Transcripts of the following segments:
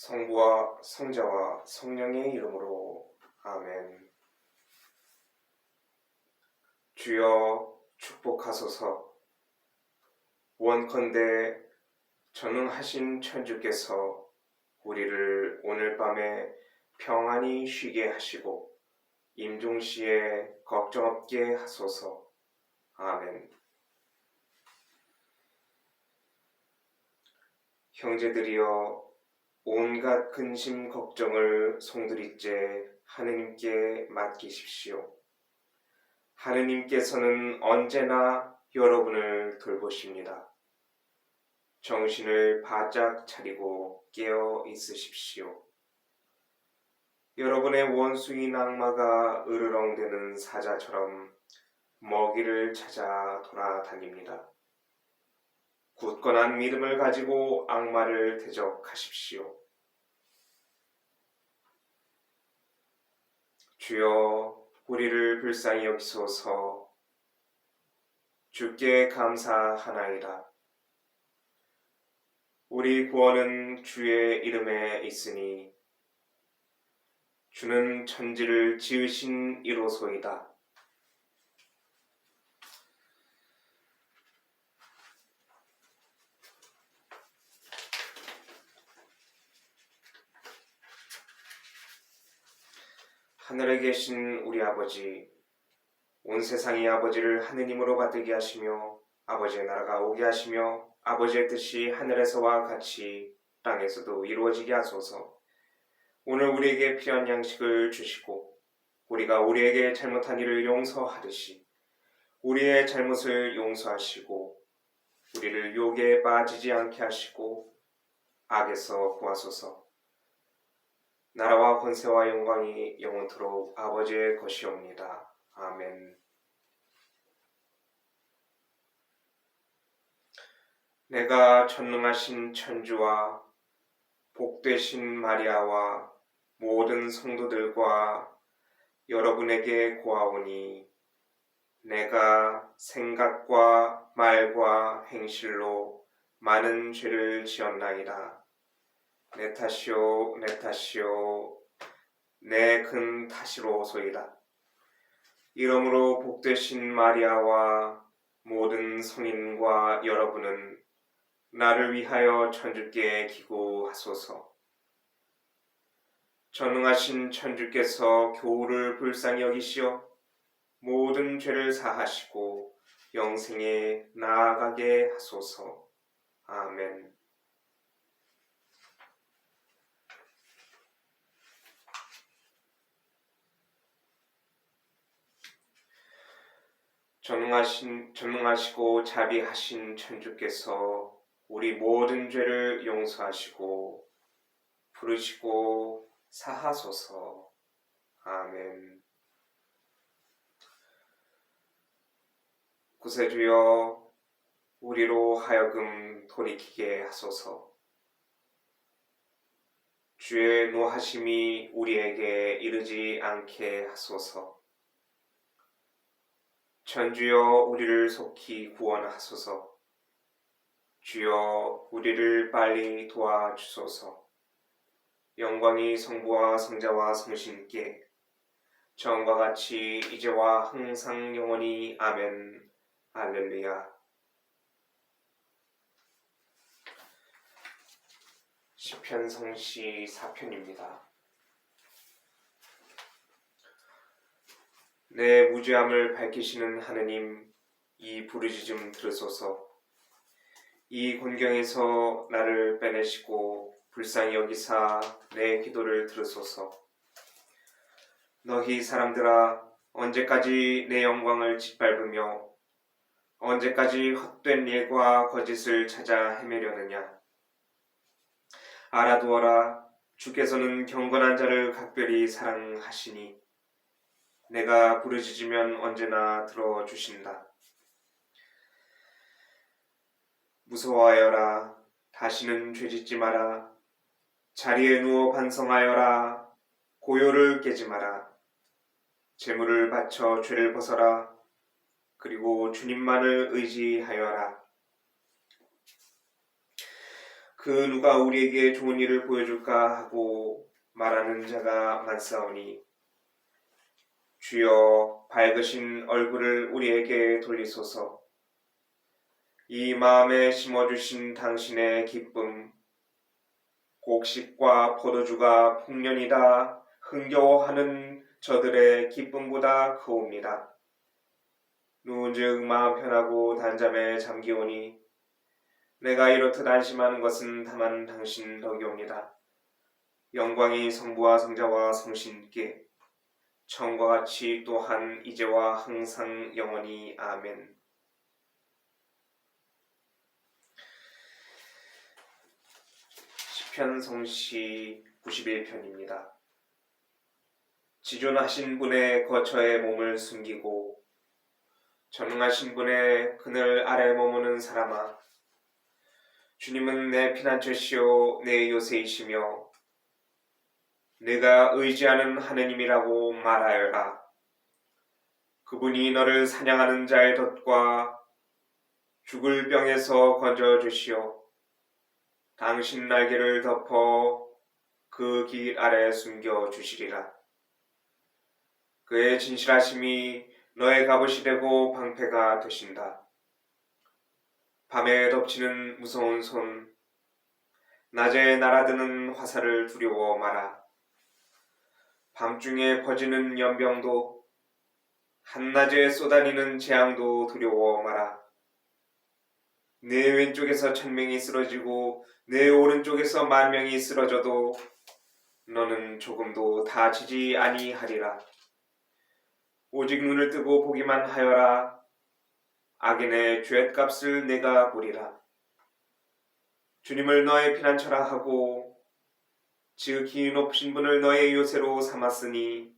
성부와 성자와 성령의 이름으로 아멘. 주여 축복하소서. 원컨대 전능하신 천주께서 우리를 오늘 밤에 평안히 쉬게 하시고 임종시에 걱정 없게 하소서. 아멘. 형제들이여 온갖 근심 걱정을 송두리째 하느님께 맡기십시오. 하느님께서는 언제나 여러분을 돌보십니다. 정신을 바짝 차리고 깨어 있으십시오. 여러분의 원수인 악마가 으르렁대는 사자처럼 먹이를 찾아 돌아다닙니다. 굳건한 믿음을 가지고 악마를 대적하십시오. 주여 우리를 불쌍히 여기소서 주께 감사하나이다. 우리 구원은 주의 이름에 있으니 주는 천지를 지으신 이로소이다. 하늘에 계신 우리 아버지, 온 세상의 아버지를 하느님으로 받들게 하시며 아버지의 나라가 오게 하시며 아버지의 뜻이 하늘에서와 같이 땅에서도 이루어지게 하소서. 오늘 우리에게 필요한 양식을 주시고 우리가 우리에게 잘못한 일을 용서하듯이 우리의 잘못을 용서하시고 우리를 욕에 빠지지 않게 하시고 악에서 구하소서. 나라와 권세와 영광이 영원토록 아버지의 것이옵니다. 아멘. 내가 전능하신 천주와 복되신 마리아와 모든 성도들과 여러분에게 고하오니 내가 생각과 말과 행실로 많은 죄를 지었나이다. 내 탓이요, 내 탓이요, 내 큰 탓이로소이다. 이러므로 복되신 마리아와 모든 성인과 여러분은 나를 위하여 천주께 기고하소서. 전능하신 천주께서 교우를 불쌍히 여기시어 모든 죄를 사하시고 영생에 나아가게 하소서. 아멘. 전능하신 전능하시고 자비하신 천주께서 우리 모든 죄를 용서하시고 부르시고 사하소서. 아멘. 구세주여 우리로 하여금 돌이키게 하소서. 주의 노하심이 우리에게 이르지 않게 하소서. 천주여 우리를 속히 구원하소서. 주여 우리를 빨리 도와주소서. 영광이 성부와 성자와 성신께 처음과 같이 이제와 항상 영원히 아멘. 할렐루야. 시편 성시 4편입니다. 내 무죄함을 밝히시는 하느님, 이 부르짖음 들으소서. 이 곤경에서 나를 빼내시고 불쌍히 여기사 내 기도를 들으소서. 너희 사람들아, 언제까지 내 영광을 짓밟으며 언제까지 헛된 일과 거짓을 찾아 헤매려느냐? 알아두어라, 주께서는 경건한 자를 각별히 사랑하시니 내가 부르짖으면 언제나 들어 주신다. 무서워하여라. 다시는 죄짓지 마라. 자리에 누워 반성하여라. 고요를 깨지 마라. 재물을 바쳐 죄를 벗어라. 그리고 주님만을 의지하여라. 그 누가 우리에게 좋은 일을 보여줄까 하고 말하는 자가 많사오니 주여 밝으신 얼굴을 우리에게 돌리소서 이 마음에 심어주신 당신의 기쁨 곡식과 포도주가 풍년이다 흥겨워하는 저들의 기쁨보다 크옵니다. 누운즉 마음 편하고 단잠에 잠기오니 내가 이렇듯 안심하는 것은 다만 당신 덕이옵니다. 영광이 성부와 성자와 성신께 처음과 같이 또한 이제와 항상 영원히 아멘. 시편 성시 91편입니다. 지존하신 분의 거처에 몸을 숨기고 전능하신 분의 그늘 아래 머무는 사람아 주님은 내 피난처시요 내 요새이시며 내가 의지하는 하느님이라고 말하여라. 그분이 너를 사냥하는 자의 덫과 죽을 병에서 건져 주시오. 당신 날개를 덮어 그 길 아래 숨겨 주시리라. 그의 진실하심이 너의 갑옷이 되고 방패가 되신다. 밤에 덮치는 무서운 손, 낮에 날아드는 화살을 두려워 마라. 밤중에 퍼지는 연병도, 한낮에 쏟아지는 재앙도 두려워 마라. 내 왼쪽에서 천명이 쓰러지고 내 오른쪽에서 만 명이 쓰러져도 너는 조금도 다치지 아니하리라. 오직 눈을 뜨고 보기만 하여라. 악인의 죄값을 내가 보리라. 주님을 너의 피난처라 하고 지극히 높으신 분을 너의 요새로 삼았으니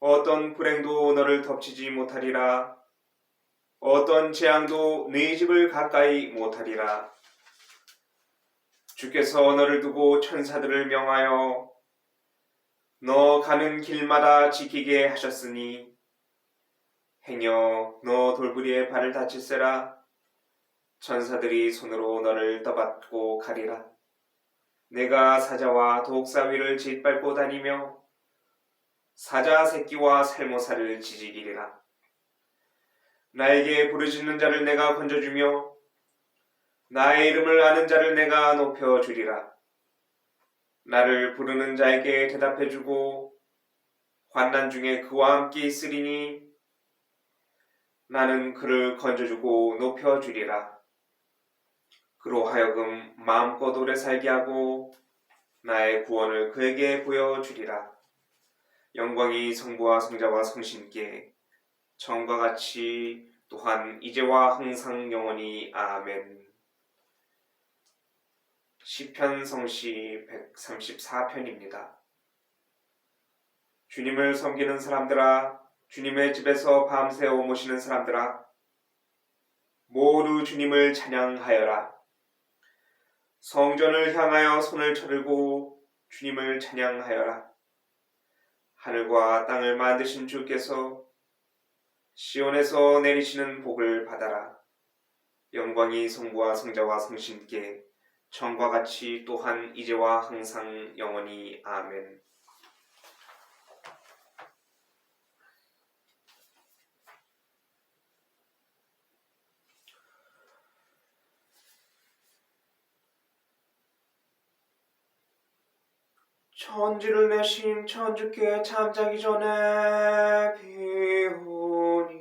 어떤 불행도 너를 덮치지 못하리라. 어떤 재앙도 네 집을 가까이 못하리라. 주께서 너를 두고 천사들을 명하여 너 가는 길마다 지키게 하셨으니 행여 너 돌부리에 발을 다칠세라 천사들이 손으로 너를 떠받고 가리라 내가 사자와 독사 위를 짓밟고 다니며 사자 새끼와 살모사를 지지기리라 나에게 부르짖는 자를 내가 건져주며 나의 이름을 아는 자를 내가 높여주리라 나를 부르는 자에게 대답해주고 환난 중에 그와 함께 있으리니 나는 그를 건져주고 높여주리라. 그로 하여금 마음껏 오래 살게 하고 나의 구원을 그에게 보여주리라. 영광이 성부와 성자와 성신께 정과 같이 또한 이제와 항상 영원히 아멘. 시편 성시 134편입니다. 주님을 섬기는 사람들아, 주님의 집에서 밤새 오모시는 사람들아, 모두 주님을 찬양하여라. 성전을 향하여 손을 쳐들고 주님을 찬양하여라. 하늘과 땅을 만드신 주께서 시온에서 내리시는 복을 받아라. 영광이 성부와 성자와 성신께 전과 같이 또한 이제와 항상 영원히 아멘. 천지를 내신 천주께 잠자기 전에 비오니.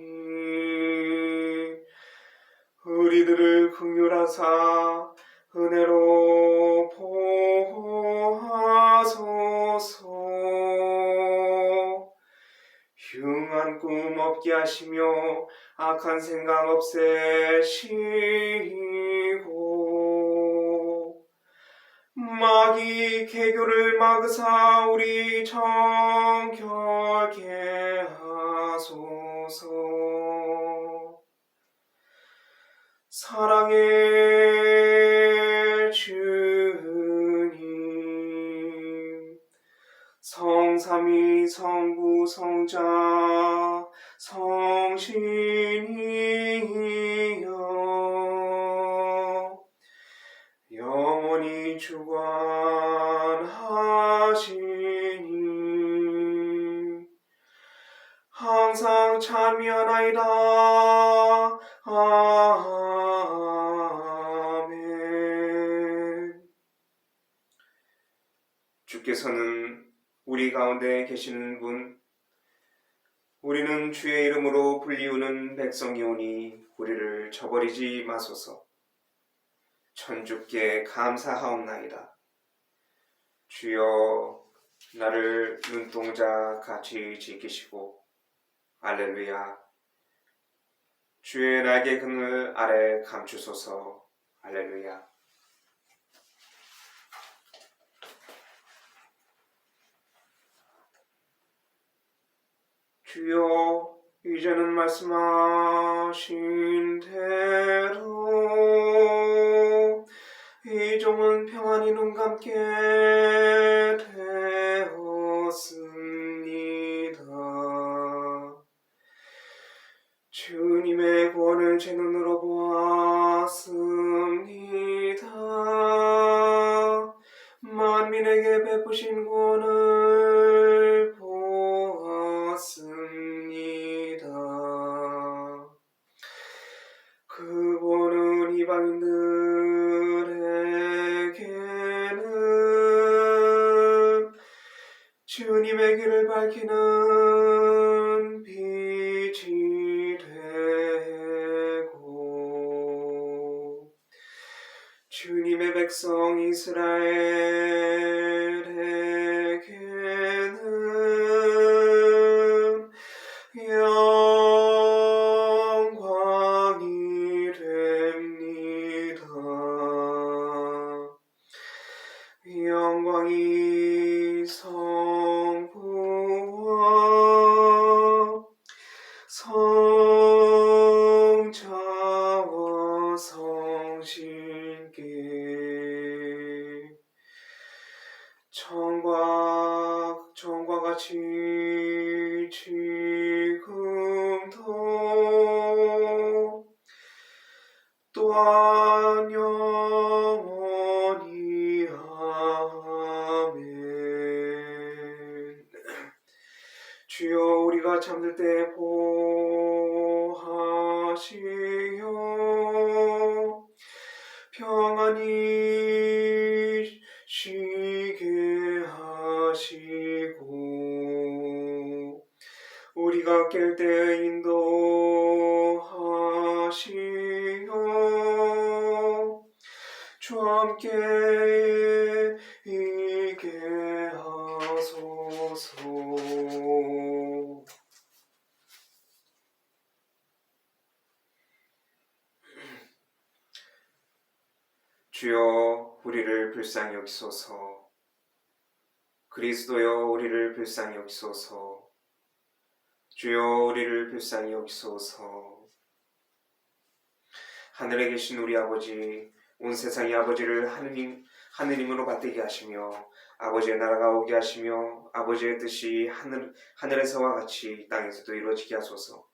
우리들을 긍휼하사 은혜로 보호하소서. 흉한 꿈 없게 하시며 악한 생각 없애시고 마귀 개교를 막으사 우리 정결게 하소서. 사랑의 주님. 성삼위 성부 성자 성신이 찬미하나이다. 아멘. 주께서는 우리 가운데 계시는 분, 우리는 주의 이름으로 불리우는 백성이오니 우리를 저버리지 마소서. 천주께 감사하옵나이다. 주여 나를 눈동자 같이 지키시고 알렐루야. 주의 날개 그늘 아래 감추소서. 알렐루야. 주여 이제는 말씀하신 대로 이 종은 평안히 눈 감게 제 눈으로 보았습니다. 만민에게 베푸신 구원을 보았습니다. 그 구원은 이방인들에게는 주님의 길을 밝히는 영원히 아멘. 주여 우리가 잠들 때 보하시어 평안히 쉬게 하시고 우리가 깰 때 인도 주 함께 있게 하소서. 주여 우리를 불쌍히 여기소서. 그리스도여 우리를 불쌍히 여기소서. 주여 우리를 불쌍히 여기소서. 하늘에 계신 우리 아버지 온 세상의 아버지를 하느님 하느님으로 받들게 하시며 아버지의 나라가 오게 하시며 아버지의 뜻이 하늘 하늘에서와 같이 땅에서도 이루어지게 하소서.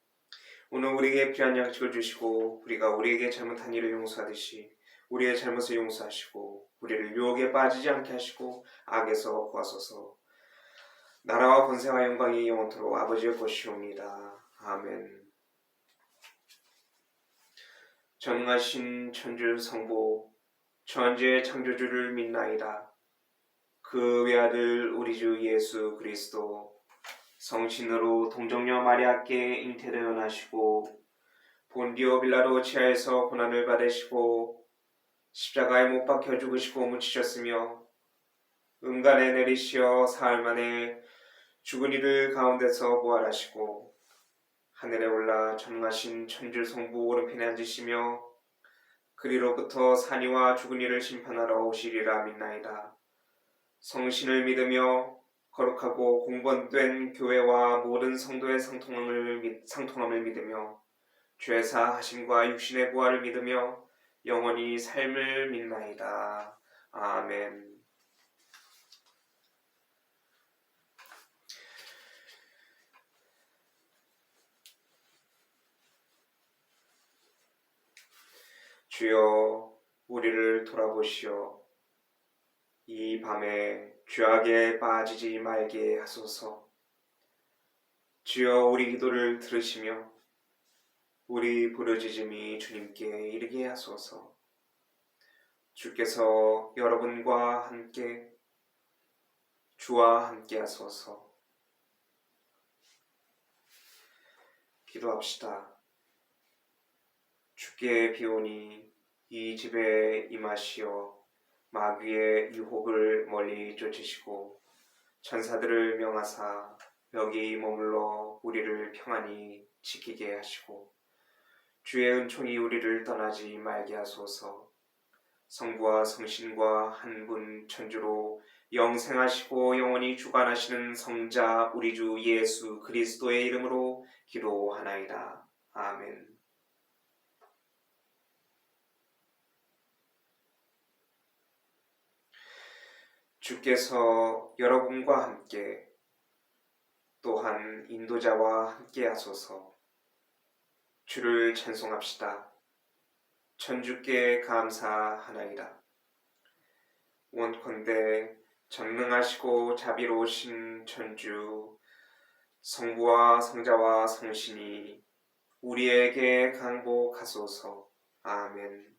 오늘 우리에게 필요한 양식을 주시고 우리가 우리에게 잘못한 일을 용서하듯이 우리의 잘못을 용서하시고 우리를 유혹에 빠지지 않게 하시고 악에서 구하소서. 나라와 권세와 영광이 영원토록 아버지의 것이옵니다. 아멘 전능하신 천주 성부 천지의 창조주를 믿나이다. 그 외아들 우리 주 예수 그리스도 성신으로 동정녀 마리아께 잉태되어 나시고 본디오 빌라도 치하에서 고난을 받으시고 십자가에 못 박혀 죽으시고 묻히셨으며 음간에 내리시어 사흘 만에 죽은 이들 가운데서 부활하시고 하늘에 올라 전능하신 천주 성부 오른편에 앉으시며 그리로부터 산이와 죽은 이를 심판하러 오시리라 믿나이다. 성신을 믿으며 거룩하고 공번된 교회와 모든 성도의 상통함을, 믿, 상통함을 믿으며 죄사 하심과 육신의 부활을 믿으며 영원히 삶을 믿나이다. 아멘. 주여 우리를 돌아보시어 이 밤에 죄악에 빠지지 말게 하소서. 주여 우리 기도를 들으시며 우리 부르짖음이 주님께 이르게 하소서. 주께서 여러분과 함께 주와 함께 하소서. 기도합시다. 주께 비오니 이 집에 임하시어 마귀의 유혹을 멀리 쫓으시고 천사들을 명하사 여기 머물러 우리를 평안히 지키게 하시고 주의 은총이 우리를 떠나지 말게 하소서 성부와 성신과 한 분 천주로 영생하시고 영원히 주관하시는 성자 우리 주 예수 그리스도의 이름으로 기도하나이다. 아멘. 주께서 여러분과 함께 또한 인도자와 함께 하소서 주를 찬송합시다. 천주께 감사하나이다. 원컨대 전능하시고 자비로우신 천주 성부와 성자와 성신이 우리에게 강복하소서. 아멘.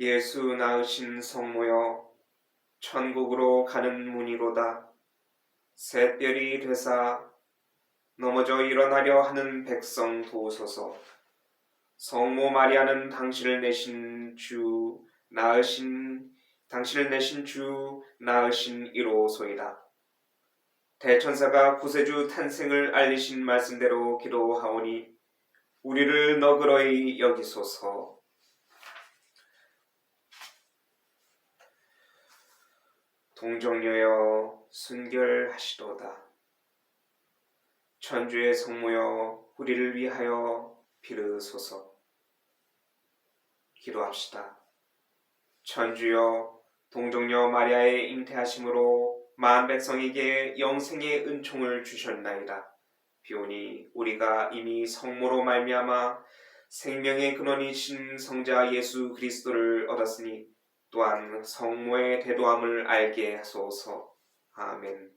예수 낳으신 성모여 천국으로 가는 문이로다. 새별이 되사 넘어져 일어나려 하는 백성 도우소서. 성모 마리아는 당신을 내신 주 낳으신 당신을 내신 주 낳으신 이로소이다. 대천사가 구세주 탄생을 알리신 말씀대로 기도하오니 우리를 너그러이 여기소서. 동정녀여 순결하시도다. 천주의 성모여 우리를 위하여 비르소서. 기도합시다. 천주여 동정녀 마리아의 잉태하심으로 만 백성에게 영생의 은총을 주셨나이다. 비오니 우리가 이미 성모로 말미암아 생명의 근원이신 성자 예수 그리스도를 얻었으니 또한 성모의 대도함을 알게 하소서. 아멘.